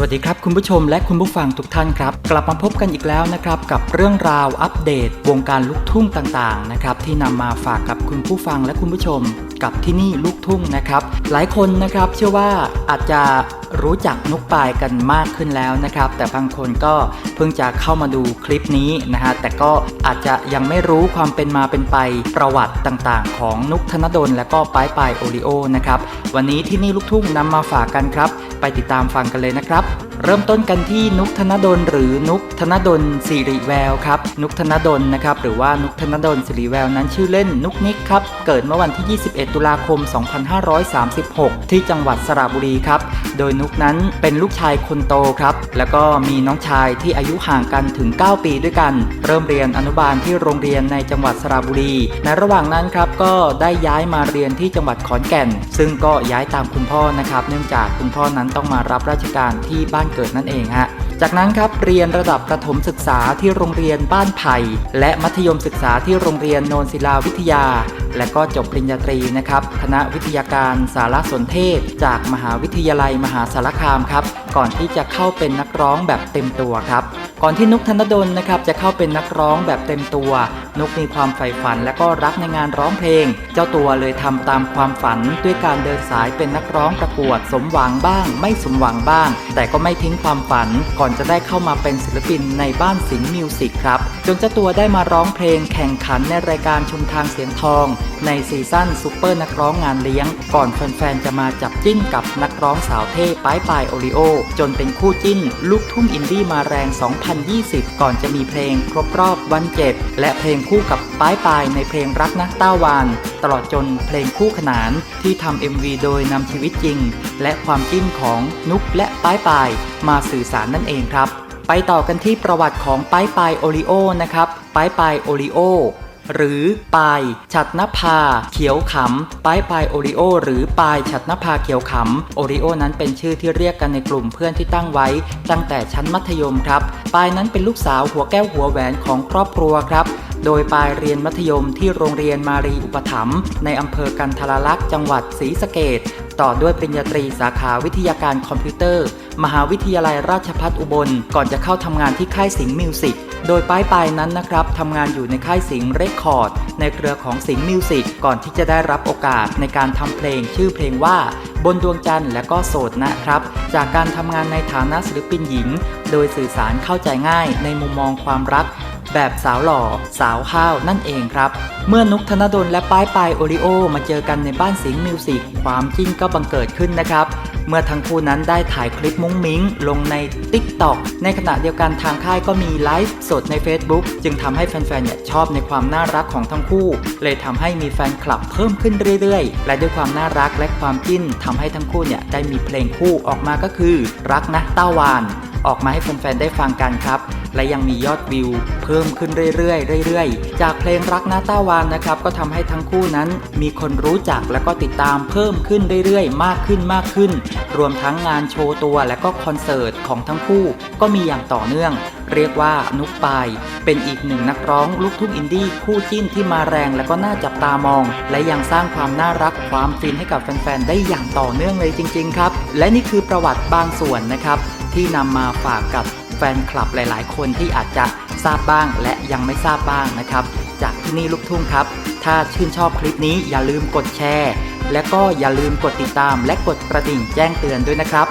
สวัสดีครับ คุณผู้ชมและคุณผู้ฟังทุกท่านครับ กลับมาพบกันอีกแล้วนะครับ กับเรื่องราวอัปเดต วงการลูกทุ่งต่างๆนะครับที่นำมาฝากกับคุณผู้ฟังและคุณผู้ชม กับที่นี่ลูกทุ่งนะครับ หลายคนนะครับเชื่อว่าอาจจะรู้จักนุกปายกันมากขึ้นแล้วนะครับ แต่บางคนก็เพิ่งจะเข้ามาดูคลิปนี้นะฮะแต่ก็อาจจะยังไม่รู้ความเป็นมาเป็นไปประวัติต่างๆ ของนุกธนดลและก็ป้ายปายโอริโอนะครับวันนี้ที่นี่ลูกทุ่งนำมาฝากกันครับ ไปติดตามฟังกันเลยนะครับ เริ่มต้นกันที่นุกธนดลหรือนุกธนดลสิริแววครับนุกธนดลนะครับหรือว่านุกธนดลสิริแววนั้นชื่อเล่นนุกนิกครับเกิดเมื่อวันที่ 21 ตุลาคม 2536 ที่จังหวัดสระบุรีครับโดยนุกนั้นเป็นลูกชายคนโตครับแล้วก็มีน้องชายที่อายุห่างกันถึง 9 ปีด้วยกัน เริ่มเรียนอนุบาลที่โรงเรียนในจังหวัดสระบุรี ในระหว่างนั้นครับก็ได้ย้ายมาเรียนที่จังหวัดขอนแก่น ซึ่งก็ย้ายตามคุณพ่อนะครับเนื่องจากคุณพ่อนั้นต้องมารับราชการที่บ้านเกิดนั่นเองฮะจากนั้นครับเรียนระดับประถมศึกษาที่โรงเรียนบ้านไผ่และมัธยมศึกษาที่โรงเรียนโนนศิลาวิทยา และก็จบปริญญาตรีนะครับ คณะวิทยาการสารสนเทศ จากมหาวิทยาลัยมหาสารคามครับ ก่อนที่จะเข้าเป็นนักร้องแบบเต็มตัวครับ ก่อนที่นุกธนดลนะครับจะเข้าเป็นนักร้องแบบเต็มตัว นุกมีความใฝ่ฝันและก็รักในงานร้องเพลง เจ้าตัวเลยทำตามความฝันด้วยการเดินสายเป็นนักร้องประกวด สมหวังบ้าง ไม่สมหวังบ้าง แต่ก็ไม่ทิ้งความฝัน ก่อนจะได้เข้ามาเป็นศิลปินในบ้านสิงห์มิวสิกครับจนเจ้าตัวได้มาร้องเพลงแข่งขันในรายการชุมทางเสียงทอง ในซีซั่นซูเปอร์นักร้องงานเลี้ยง ก่อนแฟนๆจะมาจับจิ้นกับนักร้องสาวเท่ป้ายปายโอริโอจนเป็นคู่จิ้น ลูกทุ่งอินดี้มาแรง 2020 ก่อนจะมีเพลงครบรอบวันเจ็ดและเพลงคู่กับป้ายปายในเพลงรักนะต้าวาน ตลอดจนเพลงคู่ขนานที่ทำ MV โดยนำชีวิตจริง และความจิ้นของนุกและป้ายปายมาสื่อสารนั่นเองครับ ไปต่อกันที่ประวัติของป้ายปายโอริโอนะครับป้ายปายโอริโอ หรือปายฉัดนภาเขียวขำปลายปายโอริโอ หรือปายฉัดนภาเขียวขำโอริโอนั้นเป็นชื่อที่เรียกกันในกลุ่มเพื่อนที่ตั้งไว้ ตั้งแต่ชั้นมัธยมครับปายนั้นเป็นลูกสาวหัวแก้วหัวแหวนของครอบครัวครับ โดยปายเรียนมัธยมที่โรงเรียนมารีอุปถัมภ์ในอำเภอกันทรลักษณ์จังหวัดศรีสะเกดต่อด้วยปริญญาตรีสาขาวิทยาการคอมพิวเตอร์ มหาวิทยาลัยราชภัฏอุบล ก่อนจะเข้าทำงานที่ค่ายสิงห์มิวสิกโดยป้ายปายนั้นนะครับทำงานอยู่ในค่ายสิงห์เรคคอร์ด ในเครือของสิงห์มิวสิกก่อนที่จะได้รับโอกาสในการทำเพลงชื่อเพลงว่าบนดวงจันทร์และก็โสดนะครับ จากการทำงานในฐานะศิลปินหญิง โดยสื่อสารเข้าใจง่ายในมุมมองความรัก แบบสาวหล่อ สาวห้าวนั่นเองครับ เมื่อนุกธนดลและป้ายปายโอริโอมาเจอกันในบ้านสิงห์มิวสิกความจิ้นก็บังเกิดขึ้นนะครับ เมื่อทั้งคู่นั้นได้ถ่ายคลิปมุ้งมิ้ง ลงใน Tik t o อกในขณะเดียวกันทางค่ายก็มีไลฟ์สดใน Facebook จึงทำให้แฟนๆเนี่ยชอบในความน่ารักของทั้งคู่ เลยทำให้มีแฟนคลับเพิ่มขึ้นเรื่อยๆ และด้วยความน่ารักและความจิ้นทำให้ทั้งคู่เนี่ยได้มีเพลงคู่ออกมาก็คือ รักนะต้าวาน ออกมาให้แฟนๆได้ฟังกันครับและยังมียอดวิว เพิ่มขึ้นเรื่อยๆเรื่อยๆ จากเพลงรักหน้าต้าวานนะครับก็ทำให้ทั้งคู่นั้น มีคนรู้จักและก็ติดตามเพิ่มขึ้นเรื่อยๆ มากขึ้นมากขึ้น รวมทั้งงานโชว์ตัวและก็คอนเสิร์ตของทั้งคู่ ก็มีอย่างต่อเนื่อง เรียกว่านุกปาย เป็นอีกหนึ่งนักร้องลูกทุ่งอินดี้คู่จิ้นที่มาแรงและก็น่าจับตามอง และยังสร้างความน่ารักความฟินให้กับแฟนๆได้อย่างต่อเนื่องเลยจริง ๆ ครับ และนี่คือประวัติบางส่วนนะครับที่นำมาฝากกับ แฟนคลับหลาย ๆ คนที่อาจจะทราบบ้างและยังไม่ทราบบ้างนะครับ จากที่นี่ลูกทุ่งครับ ถ้าชื่นชอบคลิปนี้อย่าลืมกดแชร์ และก็อย่าลืมกดติดตามและกดกระดิ่งแจ้งเตือนด้วยนะครับ